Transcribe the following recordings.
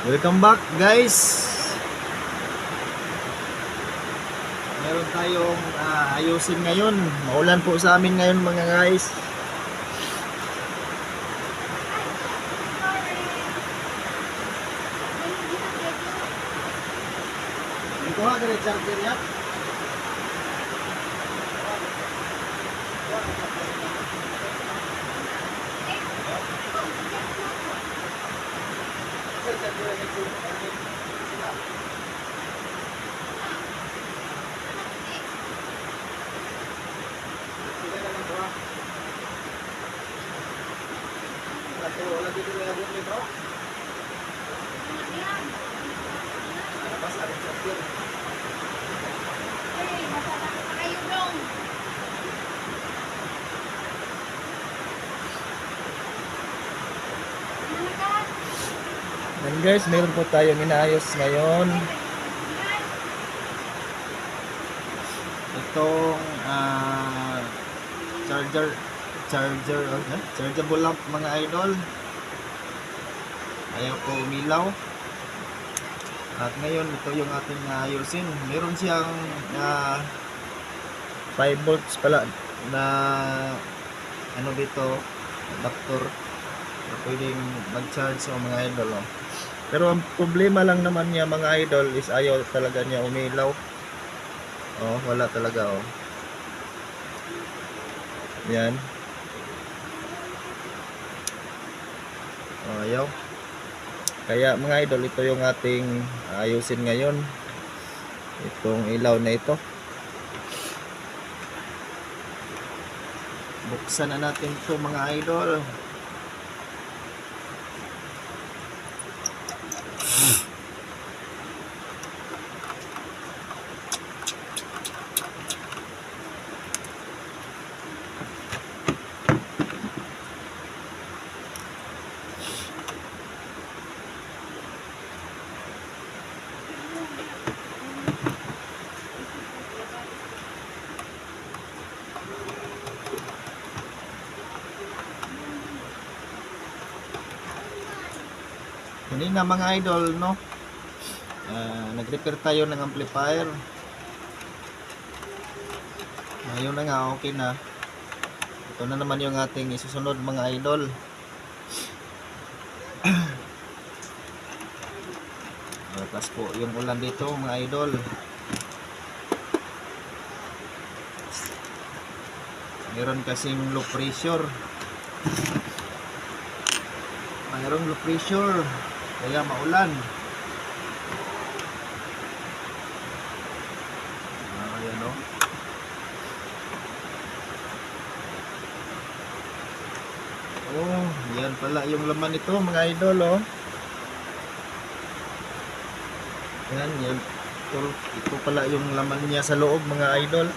Welcome back guys. Meron tayong ah, ayusin ngayon. Maulan po sa amin ngayon mga guys. Ito ha, charger niya. Wala dito na yung dito. Basta ang charger. Yan guys, meron po tayong inaayos ngayon. Itong ah, charger charger uh, chargeable lamp mga idol. Ayaw ko umilaw. At ngayon ito yung ating ayusin. Meron siyang ah, 5 volts pala na ano dito adapter na pwedeng mag-charge sa mga idol. Oh. Pero ang problema lang naman niya mga idol is ayaw talaga niya umilaw. Oh, wala talaga oh. Yan. Oh, ayaw. Kaya mga idol, ito yung ating ayusin ngayon. Itong ilaw na ito. Buksan na natin ito mga idol. Kanina mga idol, no? Ah, nag-repair tayo ng amplifier. Ngayon na nga, okay na. Ito na naman yung ating isusunod mga idol. Tapos po yung ulan dito mga idol. Meron kasing low pressure. Mayroong low pressure. Kaya maulan. Ah, ayan o. Oh, yan pala yung laman nito mga idol oh. Yan, yan. Ito, ito pala yung laman niya sa loob mga idol.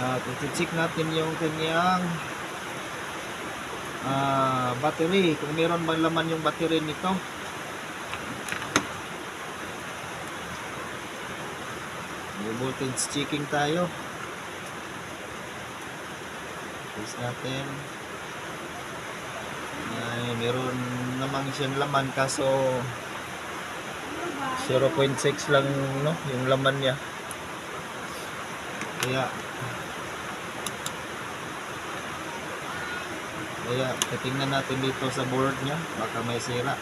At i-check natin yung kanyang ah, battery. Kung meron bang laman yung battery nito. May voltage checking tayo. Test natin. Ay, meron namang siyang laman kaso 0.6 lang no yung laman niya. Kaya Kaya titingnan natin dito sa board niya baka may sira.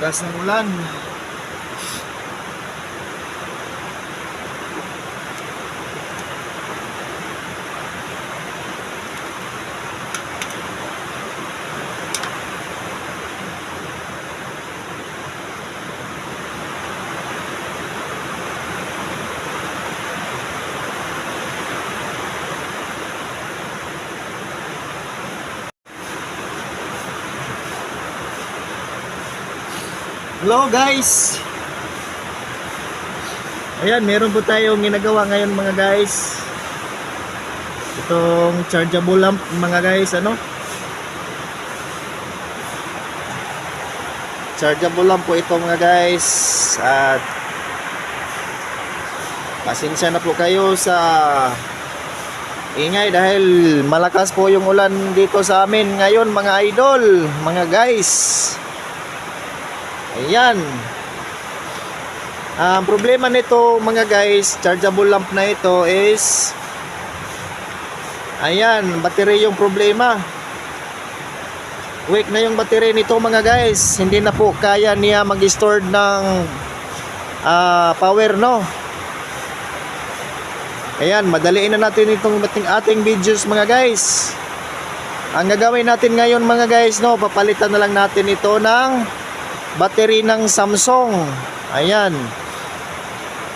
Lakas ng ulan. Hello guys! Ayan, meron po tayong ginagawa ngayon mga guys. Itong chargeable lamp mga guys, ano? Chargeable lamp po ito mga guys. At pasensya na po kayo sa ingay dahil malakas po yung ulan dito sa amin ngayon mga idol, mga guys. Ayan. Ang problema nito mga guys, chargeable lamp na ito is Ayan, battery yung problema. Weak na yung battery nito mga guys. Hindi na po kaya niya mag-store ng ah, power no. Ayan, madaliin na natin itong ating, ating videos mga guys. Ang gagawin natin ngayon mga guys no, papalitan na lang natin ito ng battery ng Samsung. Ayan.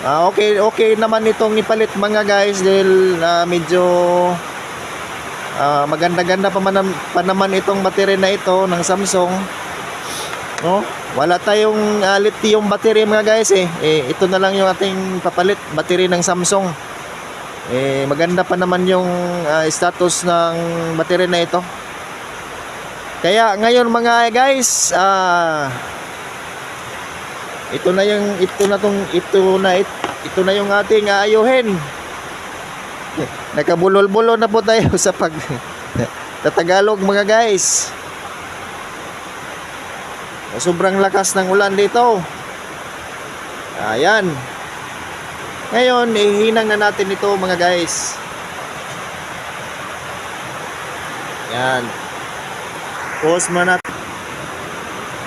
Ah, okay, okay naman itong ipalit mga guys dahil ah, medyo ah, maganda-ganda pa, man, pa naman itong battery na ito ng Samsung. No? Wala tayong ah, lithium battery mga guys eh. eh. Ito na lang yung ating papalit battery ng Samsung. Eh maganda pa naman yung ah, status ng battery na ito. Kaya ngayon mga guys, ah ito na yung ito na tong ito na it, ito na yung ating aayuhin. Nakabulol-bulol na po tayo sa pag tatagalog mga guys. Sobrang lakas ng ulan dito. Ayan. Ngayon, ihinang na natin ito mga guys. Yan. Pause natin.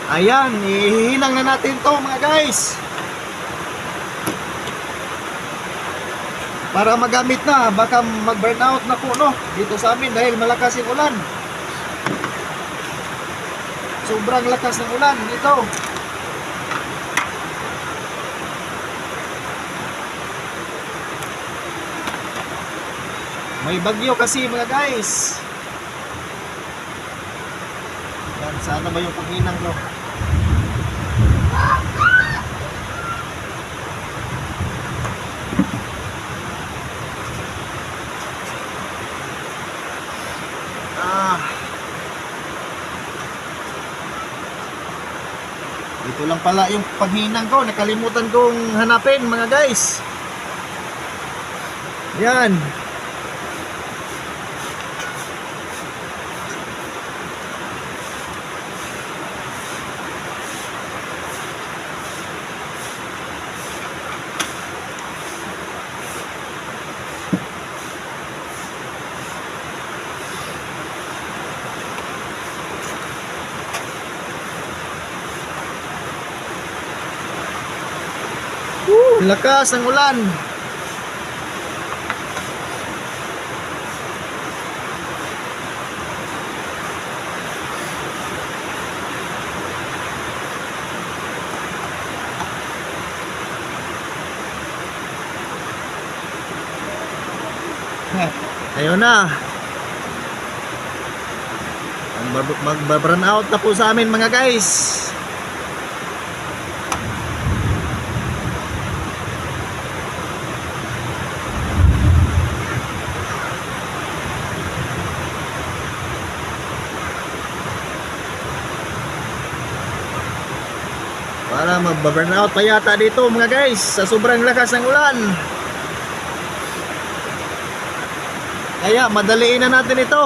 Ayan, ihinang na natin to mga guys. Para magamit na, baka mag-burn out na po no, dito sa amin dahil malakas yung ulan. Sobrang lakas ng ulan dito. May bagyo kasi mga guys. Yan, sana ba yung panghinang ko? Ito lang pala yung paghinang ko. Nakalimutan kong hanapin mga guys. Yan. Lakas ng ulan. Ayun na. Mag- Mag-burn out na po sa amin mga guys. Para mag-burn out pa yata dito mga guys sa sobrang lakas ng ulan. Kaya madaliin na natin ito.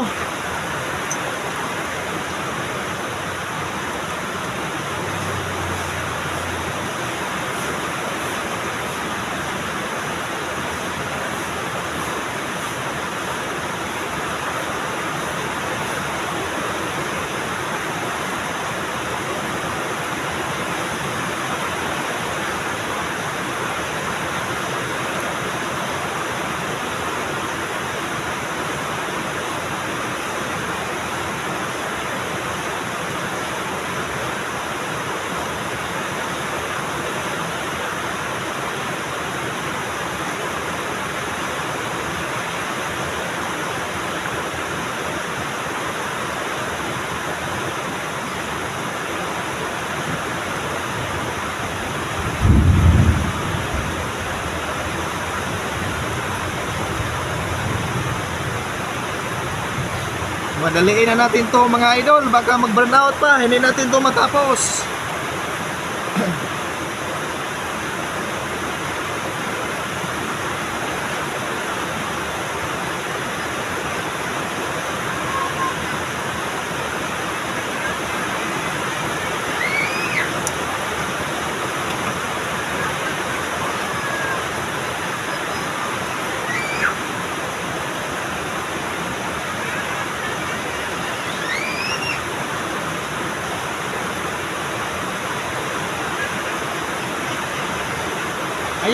Madaliin na natin to mga idol. Baka mag-burn out pa. Hindi natin to matapos.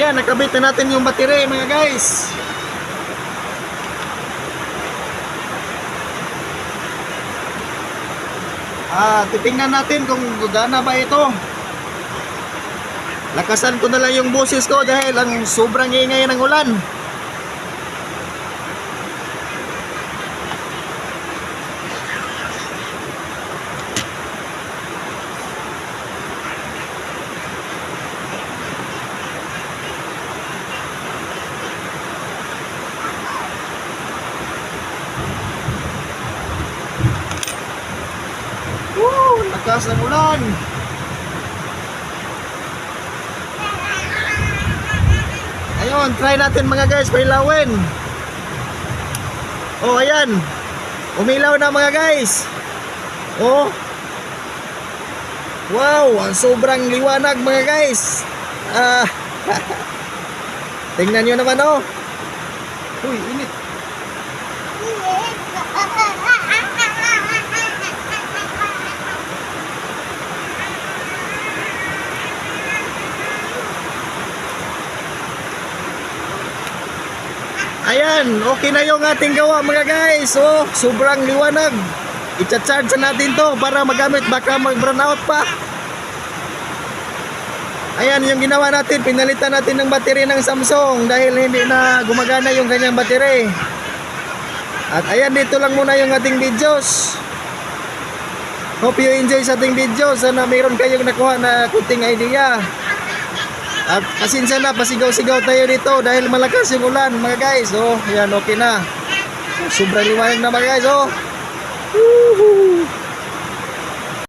Ayan, nakabit na natin yung battery mga guys. Ah, titingnan natin kung gagana ba ito. Lakasan ko na lang yung boses ko dahil ang sobrang ingay ng ulan. Lakas ng ulan! Ayun, try natin mga guys, pailawin. Oh, ayan. Umilaw na mga guys. Oh. Wow, ang sobrang liwanag mga guys. Ah. Tingnan nyo naman oh. Uy, Ayan, okay na yung ating gawa mga guys. Oh, sobrang liwanag. I-charge natin to para magamit baka mag-burn out pa. Ayan yung ginawa natin, pinalitan natin ng battery ng Samsung dahil hindi na gumagana yung kanyang battery. At ayan dito lang muna yung ating videos. Hope you enjoy sa ating video. Sana mayroon kayong nakuha na kunting idea. At pasensya na, pasigaw-sigaw tayo dito dahil malakas yung ulan mga guys. Oh, yan, okay na. Sobrang liwanag na mga guys, oh. Woohoo!